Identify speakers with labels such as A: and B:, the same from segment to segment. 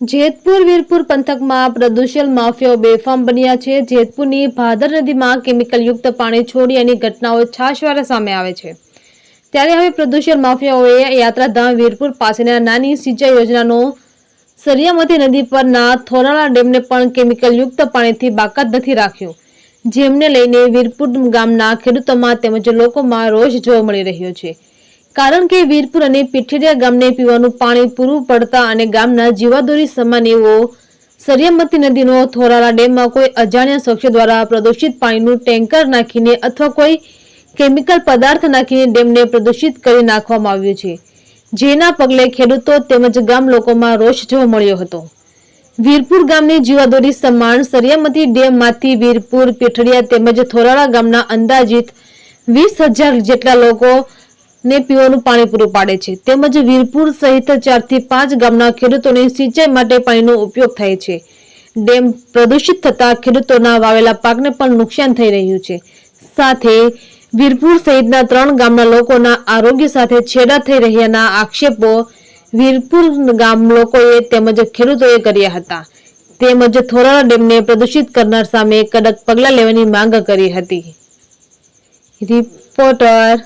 A: જેતપુર વીરપુર પંથકમાં પ્રદૂષણ માફિયાઓ બેફામ બન્યા છે. જેતપુરની ભાદર નદીમાં કેમિકલયુક્ત પાણી છોડી એની ઘટનાઓ છાશવારા સામે આવે છે. ત્યારે હવે પ્રદૂષણ માફિયાઓએ યાત્રાધામ વીરપુર પાસેના નાની સિંચાઈ યોજનાનો સરિયામતી નદી પરના થોરાળા ડેમને પણ કેમિકલયુક્ત પાણીથી બાકાત નથી રાખ્યું. જેમને લઈને વીરપુર ગામના ખેડૂતોમાં તેમજ લોકોમાં રોષ જોવા મળી રહ્યો છે. કારણ કે વીરપુર અને પીઠેડિયા ગામને પીવાનું પાણી પૂરું પડતા અને ગામના જીવાદોરી સમાન એવો સરિયામતી નદીનો થોરાળા ડેમમાં કોઈ અજાણ્યા શખ્સ દ્વારા પ્રદૂષિત પાણીનું ટેન્કર નાખીને અથવા કોઈ કેમિકલ પદાર્થ નાખીને ડેમને પ્રદૂષિત કરી નાખવામાં આવ્યું છે. જેના પગલે ખેડૂતો તેમજ ગામ લોકોમાં રોષ જોવા મળ્યો હતો. વીરપુર ગામની જીવાદોરી સમાન સરિયામતી ડેમમાંથી વીરપુર પીઠડિયા તેમજ થોરાળા ગામના અંદાજિત વીસ હજાર જેટલા લોકો ને પીવાનું પાણી પૂરું પાડે છે. તેમજ વીરપુર સહિત ચારથી પાંચ ગામના ખેડૂતોને સિંચાઈ માટે પાણીનો ઉપયોગ થાય છે. ડેમ પ્રદૂષિત થતા ખેડૂતોના વાવેલા પાકને પણ નુકસાન થઈ રહ્યું છે. સાથે વીરપુર સહિતના ત્રણ ગામના લોકોના આરોગ્ય સાથે છેડા થઈ રહ્યાના આક્ષેપો વીરપુર ગામ લોકોએ તેમજ ખેડૂતોએ કર્યા હતા. તેમજ થોરાળા ડેમને પ્રદૂષિત કરનાર સામે કડક પગલાં લેવાની માંગ કરી હતી. રિપોર્ટર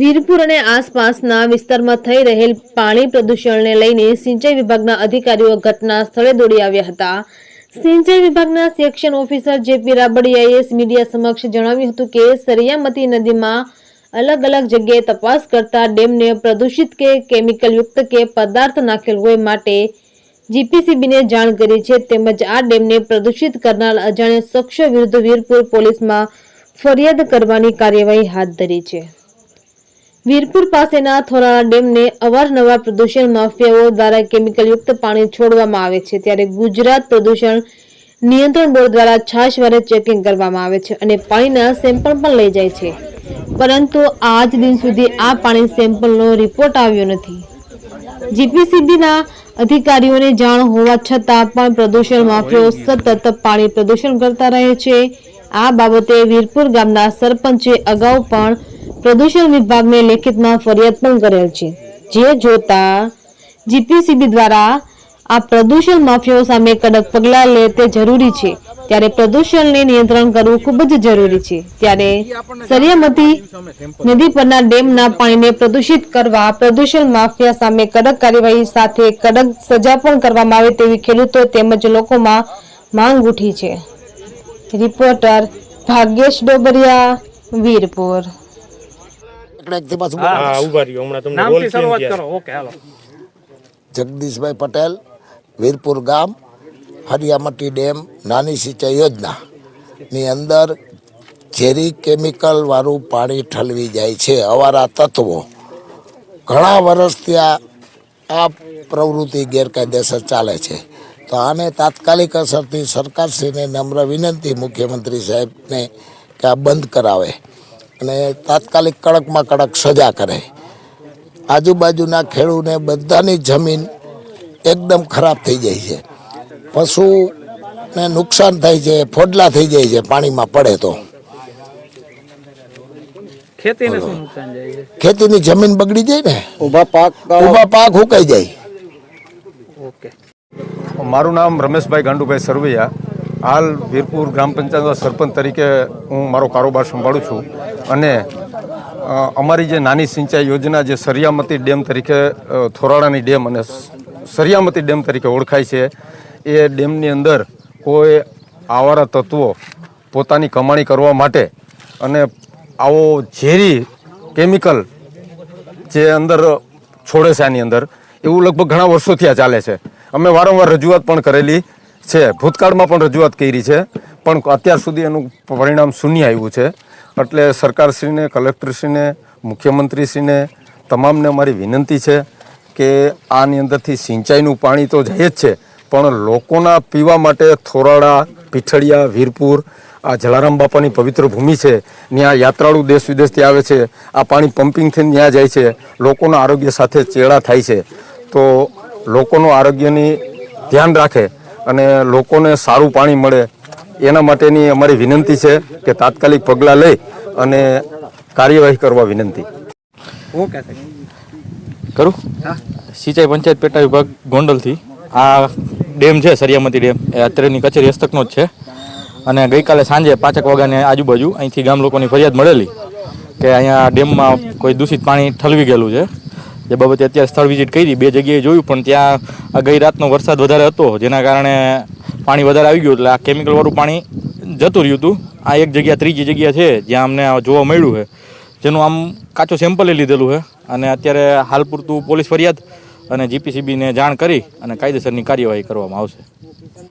A: વીરપુર અને આસપાસના વિસ્તારમાં થઈ રહેલ પાણી પ્રદૂષણને લઈને સિંચાઈ વિભાગના અધિકારીઓ ઘટના સ્થળે દોડી આવ્યા હતા. સિંચાઈ વિભાગના સેક્શન ઓફિસર જેપી રાબડિયાએ મીડિયા સમક્ષ જણાવ્યું હતું કે સરિયામતી નદીમાં અલગ અલગ જગ્યાએ તપાસ કરતા ડેમને પ્રદૂષિત કે કેમિકલયુક્ત કે પદાર્થ નાખેલ હોય માટે જીપીસીબીને જાણ કરી છે. તેમજ આ ડેમને પ્રદૂષિત કરનાર અજાણ્યા શખ્સ વિરુદ્ધ વીરપુર પોલીસમાં ફરિયાદ કરવાની કાર્યવાહી હાથ ધરી છે. વીરપુર પાસેના થોરાળા ડેમને અવારનવાર પ્રદૂષણ માફિયાઓ દ્વારા કેમિકલયુક્ત પાણી છોડવામાં આવે છે, ત્યારે ગુજરાત પ્રદૂષણ નિયંત્રણ બોર્ડ દ્વારા છાશવારે ચેકિંગ કરવામાં આવે છે અને પાણીના સેમ્પલ પણ લઈ જાય છે. પરંતુ આજ દિન સુધી આ પાણી સેમ્પલનો રિપોર્ટ આવ્યો નથી. જીપીસીબીના અધિકારીઓને જાણ હોવા છતાં પણ પ્રદૂષણ માફિયાઓ સતત પાણી પ્રદૂષણ કરતા રહે છે. આ બાબતે વીરપુર ગામના સરપંચે અગાઉ પણ પ્રદૂષણ વિભાગને લેખિતમાં ફરિયાદ પણ કરેલ છે. જે જોતા જીપીસીબી દ્વારા આ પ્રદૂષણ માફિયાઓ સામે કડક પગલાં લે તે જરૂરી છે. ત્યારે પ્રદૂષણને નિયંત્રણ કરવું ખૂબ જ જરૂરી છે. ત્યારે સરિયામતી નદી પરના ડેમના પાણીને પ્રદૂષિત કરવા, પ્રદૂષણ માફિયા સામે કડક કાર્યવાહી સાથે કડક સજા પણ કરવામાં આવે તેવી ખેડૂતો તેમજ લોકોમાં માંગ ઉઠી છે. રિપોર્ટર ભાગ્યેશ ડોબરિયા, વીરપુર.
B: એકડેકથી પાછું
C: હા. ઊભા રહ્યો. હમણાં તમને
D: નામથી શરૂઆત કરો. ઓકે હાલો.
B: જગદીશભાઈ પટેલ વીરપુર ગામ હરિયામટી ડેમ નાની સિંચાઈ યોજના. ની અંદર ઝેરી કેમિકલ વાળું પાણી ઠલવી જાય છે. અવારા તત્વો. ઘણા વર્ષથી આ આ પ્રવૃત્તિ ગેરકાયદેસર ચાલે છે. તો આને તાત્કાલિક અસરથી સરકારશ્રીને નમ્ર વિનંતી મુખ્યમંત્રી સાહેબને કે આ બંધ કરાવે. અને તાત્કાલિક કડકમાં કડક સજા કરે. આજુબાજુના ખેડૂને બધાની જમીન એકદમ ખરાબ થઈ જાય છે. પશુને નુકસાન થાય છે ફોડલા થઈ જાય છે પાણીમાં પડે તો.
D: ખેતીને શું નુકસાન જાય છે?
B: ખેતીની જમીન બગડી જાય ને?
E: ઊભા પાક
B: ઊભા પાક હુકાઈ જાય.
D: ઓકે.
E: મારું નામ રમેશભાઈ ગાંડુભાઈ સરવૈયા. હાલ વીરપુર ગ્રામ પંચાયતના સરપંચ તરીકે હું મારો કારોબાર સંભાળું છું અને અમારી જે નાની સિંચાઈ યોજના જે સરિયામતી ડેમ તરીકે થોરાળાની ડેમ અને સરિયામતી ડેમ તરીકે ઓળખાય છે, એ ડેમની અંદર કોઈ આવારા તત્વો પોતાની કમાણી કરવા માટે અને આવો ઝેરી કેમિકલ જે અંદર છોડે છે આની અંદર, એવું લગભગ ઘણા વર્ષોથી આ ચાલે છે. અમે વારંવાર રજૂઆત પણ કરેલી છે. ભૂતકાળમાં પણ રજૂઆત કરી છે. પણ અત્યાર સુધી એનું પરિણામ શૂન્ય આવ્યું છે. એટલે સરકારશ્રીને, કલેક્ટરશ્રીને, મુખ્યમંત્રીશ્રીને તમામને અમારી વિનંતી છે કે આની અંદરથી સિંચાઈનું પાણી તો જાય જ છે, પણ લોકોના પીવા માટે થોરાળા પીઠળિયા, વીરપુર, આ જલારામ બાપાની પવિત્ર ભૂમિ છે. ત્યાં યાત્રાળુ દેશ વિદેશથી આવે છે. આ પાણી પમ્પિંગથી ત્યાં જાય છે. લોકોના આરોગ્ય સાથે ચેડા થાય છે. તો લોકોનું આરોગ્યની ધ્યાન રાખે. અને લોકોને સારું પાણી મળે એના માટેની અમારી વિનંતી છે કે તાત્કાલિક પગલાં લઈ અને કાર્યવાહી કરવા વિનંતી.
C: કરું? સિંચાઈ પંચાયત પેટા વિભાગ ગોંડલથી. આ ડેમ છે સરિયામતી ડેમ. એ અત્રેની કચેરી હસ્તકનો જ છે. અને ગઈકાલે સાંજે પાંચેક વાગ્યાની આજુબાજુ અહીંથી ગામ લોકોની ફરિયાદ મળેલી કે અહીંયા ડેમમાં કોઈ દૂષિત પાણી ઠલવી ગયેલું છે. જે બાબતે અત્યારે સ્થળ વિઝિટ કરી. બે જગ્યાએ જોયું, પણ ત્યાં ગઈ રાતનો વરસાદ વધારે હતો, જેના કારણે પાણી વધારે આવી ગયું. એટલે આ કેમિકલવાળું પાણી જતું રહ્યું હતું. આ એક જગ્યા ત્રીજી જગ્યા છે, જ્યાં અમને જોવા મળ્યું છે. જેનું આમ કાચું સેમ્પલ લીધેલું છે. અને અત્યારે હાલ પૂરતું પોલીસ ફરિયાદ અને જીપીસીબીને જાણ કરી અને કાયદેસરની કાર્યવાહી કરવામાં આવશે.